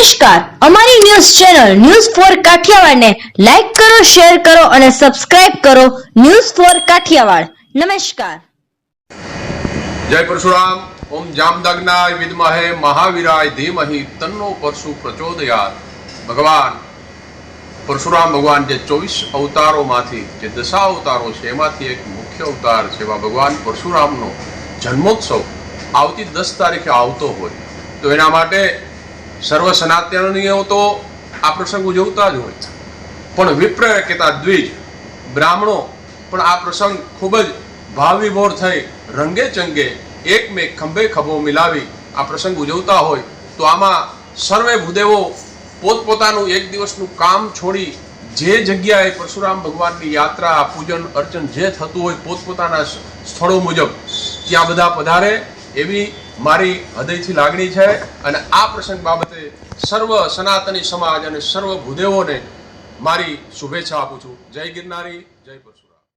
નમસ્કાર. અમારી news channel news for કાઠિયાવાડને લાઈક કરો, શેર કરો અને સબસ્ક્રાઇબ કરો ન્યૂઝ ફોર કાઠિયાવાડ. નમસ્કાર. જય પરશુરામ. ઓમ જામદગ્નાય વિદ્મહે મહાવીરાય ધીમહિ તન્નો પરશુ પ્રચોદયાત. ભગવાન, પરશુરામ ભગવાન જે ચોવીસ અવતારોમાંથી, જે દશા અવતારો છે, એમાંથી એક મુખ્ય અવતાર છે ભગવાન પરશુરામનો જન્મોત્સવ આવતી દસ તારીખે આવતો હોય. તો એના માટે સર્વ સનાતનીઓ તો આ પ્રસંગ ઉજવતા જ હોય પણ વિપ્ર કહેતા દ્વિજ, બ્રાહ્મણો, પણ આ પ્રસંગ ખૂબ જ ભાવવિભોર થઈ રંગે ચંગે એકમેક ખંભે ખભો મિલાવી આ પ્રસંગ ઉજવતા હોય, તો આમાં સર્વે ભૂદેવો પોતપોતાનું એક દિવસનું કામ છોડી જે જગ્યાએ પરશુરામ ભગવાનની યાત્રા, પૂજન, અર્ચન જે થતું હોય પોતપોતાના સ્થળો મુજબ, ત્યાં બધા પધારે એવી મારી હૃદયથી લાગણી છે અને આ પ્રસંગ બાબતે સર્વ સનાતની સમાજ અને સર્વ ભૂદેવોને મારી શુભેચ્છા આપું છું. જય ગિરનારી, જય પરશુરામ